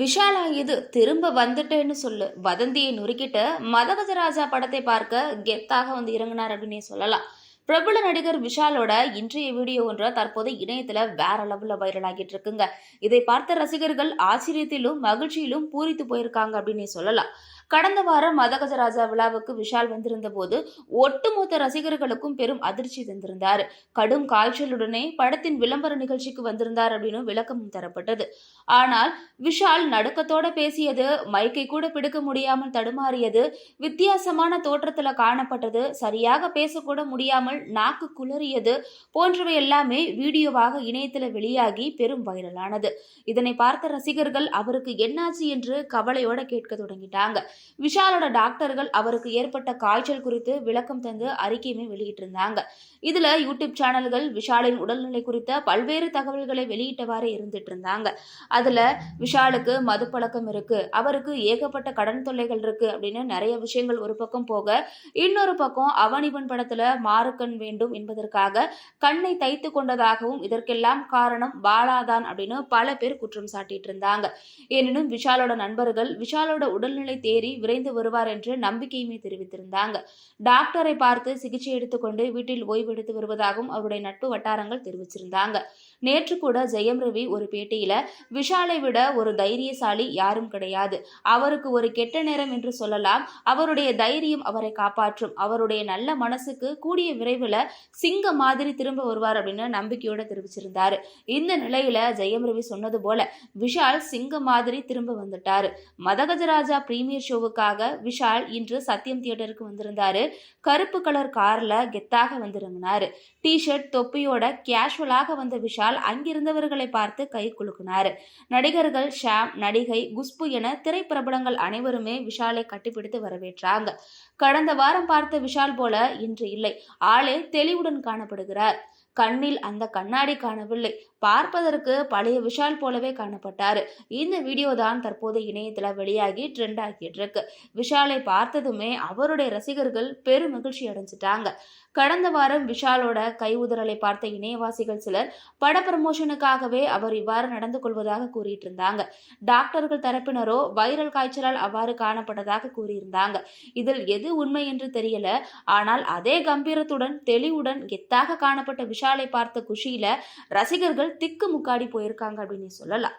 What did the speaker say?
விஷாலா இது திரும்ப வந்துட்டேன்னு சொல்லு. வதந்தியை நொறுக்கிட்டு மதகஜராஜா படத்தை பார்க்க கெத்தாக வந்து இறங்கினார் அப்படின்னே சொல்லலாம். பிரபல நடிகர் விஷாலோட இன்றைய வீடியோ ஒன்று தற்போது இணையத்துல வேற லெவல்ல வைரல் ஆகிட்டு இருக்குங்க. இதை பார்த்த ரசிகர்கள் ஆச்சரியத்திலும் மகிழ்ச்சியிலும் பூரித்து போயிருக்காங்க அப்படின்னு சொல்லலாம். கடந்த வாரம் மதகஜராஜா விழாவுக்கு விஷால் வந்திருந்த போது ஒட்டுமொத்த ரசிகர்களுக்கும் பெரும் அதிர்ச்சி தந்திருந்தார். கடும் காய்ச்சலுடனே படத்தின் விளம்பர நிகழ்ச்சிக்கு வந்திருந்தார் அப்படின்னு விளக்கமும் தரப்பட்டது. ஆனால் விஷால் நடுக்கத்தோட பேசியது மைக்கை கூட பிடிக்க முடியாமல் தடுமாறியது வித்தியாசமான தோற்றத்துல காணப்பட்டது சரியாக பேசக்கூட முடியாமல் நாக்கு குளறியது போன்றவை எல்லாமே வீடியோவாக இணையத்தில் வெளியாகி பெரும் வைரலானது. இதனை பார்த்த ரசிகர்கள் அவருக்கு என்னாச்சு என்று கவலையோட கேட்க தொடங்கிட்டாங்க. விஷாலோட டாக்டர்கள் அவருக்கு ஏற்பட்ட காய்ச்சல் குறித்து விளக்கம் தந்து அறிக்கையுமே வெளியிட்டிருந்தாங்க. இதுல யூடியூப் சேனல்கள் விஷாலின் உடல்நிலை குறித்த பல்வேறு தகவல்களை வெளியிட்டவாறு இருந்துட்டு இருந்தாங்க அதுல விஷாலுக்கு மது பழக்கம் இருக்கு அவருக்கு ஏகப்பட்ட கடன் தொல்லைகள் இருக்கு அப்படின்னு நிறைய விஷயங்கள் ஒரு பக்கம் போக இன்னொரு பக்கம் அவனிவன் படத்துல கண் வேண்டும் என்பதற்காக கண்ணை தைத்து கொண்டதாகவும் இதற்கெல்லாம் காரணம் பாலாதான் அப்படின்னு பல பேர் குற்றம் சாட்டிட்டு இருந்தாங்க. எனினும் விஷாலோட நண்பர்கள் விஷாலோட உடல்நிலை தேறி விரைந்து வருவார் என்று நம்பிக்கையுமே தெரிவித்திருந்தாங்க. டாக்டரை பார்த்து சிகிச்சை எடுத்துக்கொண்டு வீட்டில் ஓய்வெடுத்து வருவதாகவும் அவருடைய நட்பு வட்டாரங்கள் தெரிவிச்சிருந்தாங்க. நேற்று கூட ஜெயம் ரவி ஒரு பேட்டியில விஷாலை விட ஒரு தைரியசாலி யாரும் கிடையாது. அவருக்கு ஒரு கெட்ட நேரம் என்று சொல்லலாம். அவருடைய தைரியம் அவரை காப்பாற்றும். அவருடைய நல்ல மனசுக்கு கூடிய விரை விரைவில் சிங்க மாதிரி திரும்ப வருவார் அப்படின்னு நம்பிக்கையோட தெரிவிச்சிருந்தாரு. இந்த நிலையில ஜெயம் ரவி சொன்னது போல விஷால் சிங்க மாதிரி திரும்ப வந்துட்டாரு. மதகஜராஜா பிரீமியர் ஷோவுக்காக விஷால் இன்று சத்தியம் தியேட்டருக்கு வந்திருந்தாரு. கருப்பு கலர் கார்ல கெத்தாக வந்திருந்தாரு டிஷர்ட் தொப்பியோட கேஷுவலாக வந்த விஷால் அங்கிருந்தவர்களை பார்த்து கை குலுக்கினார். நடிகர்கள் ஷாம் நடிகை குஷ்பு என திரைப்பிரபலங்கள் அனைவருமே விஷாலை கட்டிப்பிடித்து வரவேற்றாங்க. கடந்த வாரம் பார்த்த விஷால் போல இன்று இல்லை. ஆள் ஆளே தெளிவுடன் காணப்படுகிறார். கண்ணில் அந்த கண்ணாடி காணவில்லை. பார்ப்பதற்கு பழைய விஷால் போலவே காணப்பட்டார். இந்த வீடியோ தான் தற்போது இணையத்தில் வெளியாகி ட்ரெண்ட் ஆகிட்டு இருக்கு. விஷாலை பார்த்ததுமே அவருடைய ரசிகர்கள் பெரும் மகிழ்ச்சி அடைஞ்சிட்டாங்க. கடந்த வாரம் விஷாலோட கை உதறலை பார்த்த இணையவாசிகள் சிலர் பட ப்ரமோஷனுக்காகவே அவர் இவ்வாறு நடந்து கொள்வதாக கூறிட்டு இருந்தாங்க டாக்டர்கள் தரப்பினரோ வைரல் காய்ச்சலால் அவ்வாறு காணப்பட்டதாக கூறியிருந்தாங்க. இதில் எது உண்மை என்று தெரியல. ஆனால் அதே கம்பீரத்துடன் தெளிவுடன் கெத்தாக காணப்பட்ட விஷாலை பார்த்த குஷியில ரசிகர்கள் திக்கு முக்காடி போயிருக்காங்க அப்படின்னு சொல்லலாம்.